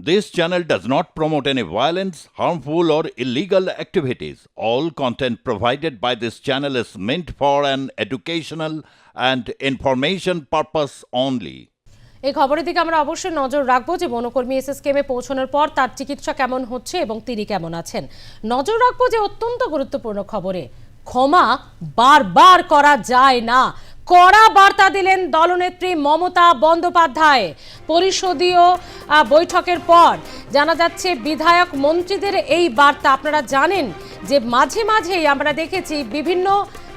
This channel does not promote any violence, harmful, or illegal activities. All content provided by this channel is meant for an educational and information purpose only. এই খবরের দিকে আমরা অবশ্যই নজর রাখব যে বনকর্মী এসএসকেমে পৌঁছানোর পর তার চিকিৎসা কেমন হচ্ছে এবং তিনি কেমন আছেন নজর রাখব যে অত্যন্ত গুরুত্বপূর্ণ খবরে ক্ষমা বারবার করা যায় না কড়া বার্তা দিলেন দলনেত্রী মমতা বন্দ্যোপাধ্যায়। পরিষদীয় বৈঠকের পর জানা যাচ্ছে বিধায়ক মন্ত্রীদের এই বার্তা। আপনারা জানেন যে মাঝে মাঝেই আমরা দেখেছি বিভিন্ন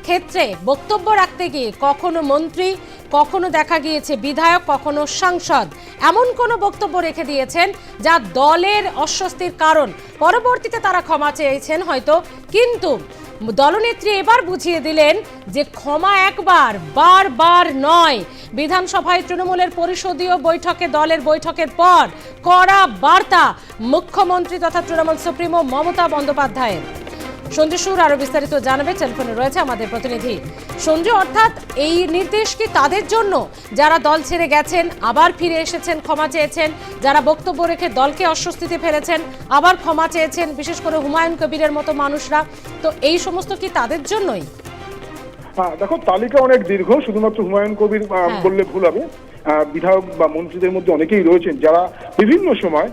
ক্ষেত্রে বক্তব্য রাখতে গিয়ে কখনো মন্ত্রী, কখনো দেখা গিয়েছে বিধায়ক, কখনো সাংসদ এমন কোনো বক্তব্য রেখে দিয়েছেন যা দলের অস্বস্তির কারণ। পরবর্তীতে তারা ক্ষমা চেয়েছেন হয়তো, কিন্তু দলনেত্রী এবার বুঝিয়ে দিলেন যে ক্ষমা একবার, বারবার নয়। বিধানসভায় তৃণমূলের পরিষদীয় বৈঠকে, দলের বৈঠকের পর কড়া বার্তা মুখ্যমন্ত্রী তথা তৃণমূল সুপ্রিমো মমতা বন্দ্যোপাধ্যায়ের। সঞ্জু সুর আরও বিস্তারিত জানাবে টেলিফোনে রয়েছে আমাদের প্রতিনিধি। সঞ্জু অর্থাৎ এই নির্দেশ কি তাদের জন্য? যারা দল ছেড়ে গেছেন আবার ফিরে এসেছেন ক্ষমা চেয়েছেন যারা বক্তব্য রেখে দলকে অস্বস্তিতে ফেলেছেন আবার ক্ষমা চেয়েছেন বিশেষ করে হুমায়ুন কবিরের মতো মানুষরা তো এই সমস্ত কি তাদের জন্যই? হ্যাঁ দেখো তালিকা অনেক দীর্ঘ শুধুমাত্র হুমায়ুন কবির হ্যাঁ। বললে ভুল হবে। বিধায়ক বা মন্ত্রীদের মধ্যে অনেকেই রয়েছেন যারা বিভিন্ন সময়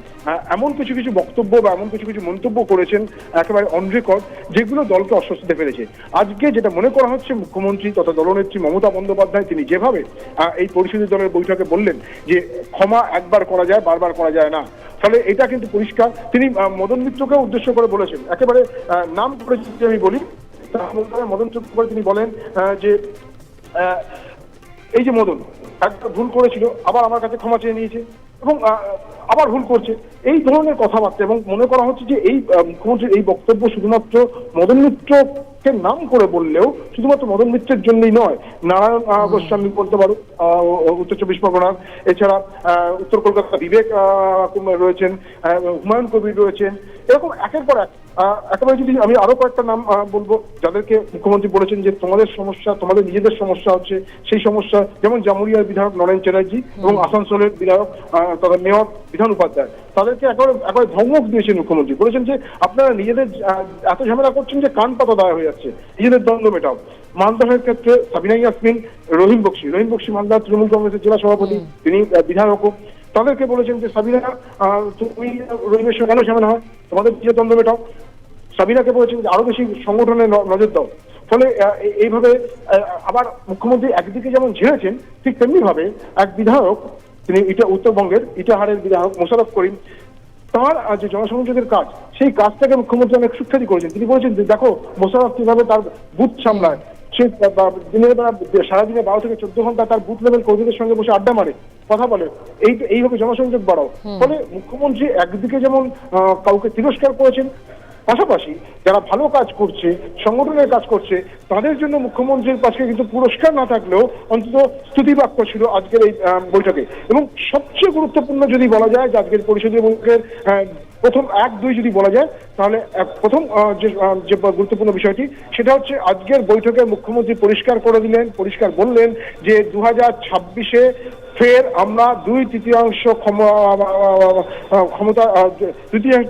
এমন কিছু কিছু বক্তব্য বা এমন কিছু কিছু মন্তব্য করেছেন একেবারে অন রেকর্ড যেগুলো দলকে অস্বস্তিতে ফেলেছে। আজকে যেটা মনে করা হচ্ছে, মুখ্যমন্ত্রী তথা দলনেত্রী মমতা বন্দ্যোপাধ্যায়, তিনি যেভাবে এই পরিষদীয় দলের বৈঠকে বললেন যে ক্ষমা একবার করা যায়, বারবার করা যায় না। ফলে এটা কিন্তু পরিষ্কার। তিনি মদন মিত্রকে উদ্দেশ্য করে বলেছেন। একেবারে নাম করে যদি আমি বলি মদন চট্টোপাধ্যায় তিনি বলেন যে এই যে মদন একটা ভুল করেছিল, আবার আমার কাছে ক্ষমা চেয়ে নিয়েছে এবং আবার ভুল করছে। এই ধরনের কথাবার্তা এবং মনে করা হচ্ছে যে এই মুখ্যমন্ত্রীর এই বক্তব্য শুধুমাত্র মদন মিত্রকে নাম করে বললেও শুধুমাত্র মদন মিত্রের জন্যই নয়, নারায়ণ গোস্বামী বলতে পারো উত্তর চব্বিশ পরগনার। এছাড়া উত্তর কলকাতা বিবেক রয়েছেন হুমায়ুন কবির রয়েছেন। এরকম একের পর এক একেবারে যদি আমি আরও কয়েকটা নাম বলব যাদেরকে মুখ্যমন্ত্রী বলেছেন যে তোমাদের সমস্যা তোমাদের নিজেদের সমস্যা হচ্ছে সেই সমস্যা যেমন জামুরিয়ার বিধায়ক নরেন চ্যাটার্জি এবং আসানসোলের বিধায়ক তথা মেয়র বিধান উপাধ্যায়। তাদেরকে একবার একবার ধমক দিয়েছেন মুখ্যমন্ত্রী। বলেছেন যে আপনারা নিজেদের এত ঝামেলা করছেন যে কান পাতা দেওয়া হয়ে যাচ্ছে। নিজেদের দ্বন্দ্ব মেটাও। মালদহের ক্ষেত্রে সাবিনা ইয়াসমিন রহিম বক্সি রহিম বক্সি মালদা তৃণমূল কংগ্রেসের জেলা সভাপতি তিনি আহ, বিধায়কও। তাদেরকে বলেছেন যে সাবিনা তুমি রহিমের সঙ্গে কেন ঝামেলা হয়? তোমাদের নিজের দ্বন্দ্ব মেটাও। সাবিনাকে বলেছেন যে আরও বেশি সংগঠনে নজর দাও। ফলে এইভাবে আবার মুখ্যমন্ত্রী একদিকে যেমন ঝেড়েছেন ঠিক তেমনি ভাবে এক বিধায়ক তিনি ইটা উত্তরবঙ্গের ইটাহারের বিধায়ক মোশারফ করিম তার যে জনসংযোগের কাজ সেই কাজটাকে মুখ্যমন্ত্রী অনেক সুখ্যাতি করেছেন। তিনি বলেছেন যে দেখো মোশারফ কীভাবে তার বুথ সামলায়। সে দিনের বেলা সারাদিনে বারো থেকে চোদ্দ ঘণ্টা তার বুথ লেভেল কর্মীদের সঙ্গে বসে আড্ডা মারে কথা বলে। এই এইভাবে জনসংযোগ বাড়াও। ফলে মুখ্যমন্ত্রী একদিকে যেমন কাউকে তিরস্কার করেছেন পাশাপাশি যারা ভালো কাজ করছে, সংগঠনের কাজ করছে, তাদের জন্য মুখ্যমন্ত্রীর কাছে কিন্তু পুরস্কার না থাকলেও অন্তত স্তুতি বাক্য ছিল আজকের এই বৈঠকে। এবং সবচেয়ে গুরুত্বপূর্ণ যদি বলা যায় যে আজকের পরিষদীয় বৈঠকের প্রথম এক, দুই যদি বলা যায়, তাহলে প্রথম যে গুরুত্বপূর্ণ বিষয়টি, সেটা হচ্ছে আজকের বৈঠকে মুখ্যমন্ত্রী পরিষ্কার করে দিলেন, পরিষ্কার বললেন যে দু হাজার ছাব্বিশে ফের আমরা দুই তৃতীয়াংশ ক্ষম- ক্ষমতা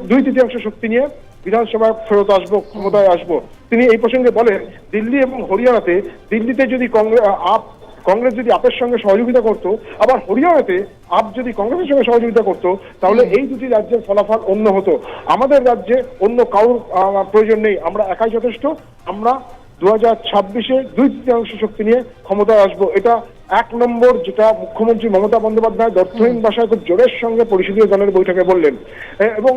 দুই তৃতীয়াংশ শক্তি নিয়ে বিধানসভায় ফেরত আসব, ক্ষমতায় আসব। তিনি এই প্রসঙ্গে বলেন, দিল্লি এবং হরিয়ানাতে, দিল্লিতে যদি কংগ্রেস আপ কংগ্রেস যদি আপের সঙ্গে সহযোগিতা করত আবার হরিয়ানাতে আপ যদি কংগ্রেসের সঙ্গে সহযোগিতা করত তাহলে এই দুটি রাজ্যের ফলাফল অন্য হতো। আমাদের রাজ্যে অন্য কারোর প্রয়োজন নেই। আমরা একাই যথেষ্ট। আমরা দু হাজার ছাব্বিশে দুই তৃতীয়াংশ শক্তি নিয়ে ক্ষমতায় আসব। এটা এক নম্বর যেটা মুখ্যমন্ত্রী মমতা বন্দ্যোপাধ্যায় দর্থহীন ভাষায় খুব জোরের সঙ্গে পরিষদীয় দলের বৈঠকে বললেন। এবং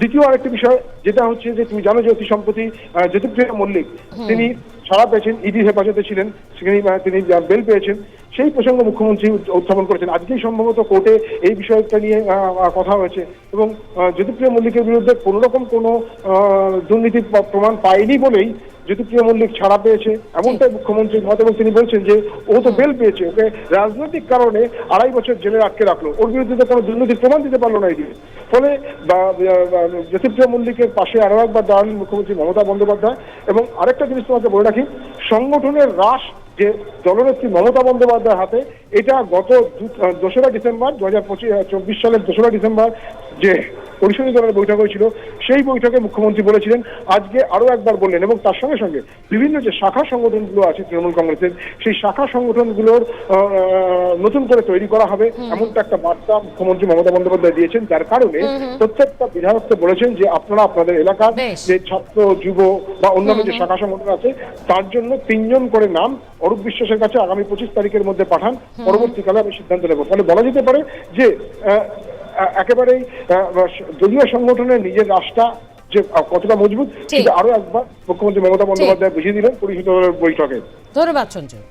দ্বিতীয় আরেকটি বিষয় যেটা হচ্ছে যে তুমি জানো যে অতি সম্প্রতি জ্যোতিপ্রিয়া মল্লিক তিনি ছাড়া পেয়েছেন ইডি হেফাজতে ছিলেন সেখানে তিনি বেল পেয়েছেন সেই প্রসঙ্গ মুখ্যমন্ত্রী উত্থাপন করেছেন। আজকেই সম্ভবত কোর্টে এই বিষয়টা নিয়ে কথা হয়েছে। এবং জ্যোতিপ্রিয়া মল্লিকের বিরুদ্ধে কোনো রকম কোনো আহ, দুর্নীতির প্রমাণ পায়নি বলেই জ্যোতিপ্রিয়া মল্লিক ছাড়া পেয়েছে। এমনটাই মুখ্যমন্ত্রীর মত এবং তিনি বলছেন যে ও তো বেল পেয়েছে ওকে রাজনৈতিক কারণে আড়াই বছর জেলে আটকে রাখল। ওর বিরুদ্ধে তো কোনো দুর্নীতির প্রমাণ দিতে পারল না এদিকে ফলে বা- মল্লিকের পাশে আরও একবার দাঁড়ালেন মুখ্যমন্ত্রী মমতা বন্দ্যোপাধ্যায়। এবং আরেকটা জিনিস তোমাকে বলে রাখি সংগঠনের হ্রাস যে জননেত্রী মমতা বন্দ্যোপাধ্যায়ের হাতে, এটা গত দোসরা ডিসেম্বর, দু হাজার পঁচিশ চব্বিশ সালের দোসরা ডিসেম্বর যে পরিষদীয় দলের বৈঠক হয়েছিল সেই বৈঠকে মুখ্যমন্ত্রী বলেছিলেন আজকে আরও একবার বললেন এবং তার সঙ্গে সঙ্গে বিভিন্ন যে শাখা সংগঠনগুলো আছে তৃণমূল কংগ্রেসের সেই শাখা সংগঠনগুলোর নতুন করে তৈরি করা হবে এমনটা একটা বার্তা মুখ্যমন্ত্রী মমতা বন্দ্যোপাধ্যায় দিয়েছেন যার কারণে প্রত্যেকটা বিধায়ককে বলেছেন যে আপনারা আপনাদের এলাকার যে ছাত্র যুব বা অন্যান্য যে শাখা সংগঠন আছে তার জন্য তিনজন করে নাম অরূপ বিশ্বাসের কাছে আগামী পঁচিশ তারিখের মধ্যে পাঠান পরবর্তীকালে আমি সিদ্ধান্ত নেব। ফলে বলা যেতে পারে যে একেবারেই দলীয় সংগঠনের নিজের রাস্তা যে কতটা মজবুত কিন্তু আরও একবার মুখ্যমন্ত্রী মমতা বন্দ্যোপাধ্যায় বুঝিয়ে দিলেন পরিষদ বৈঠকে। ধন্যবাদ সঞ্জয়।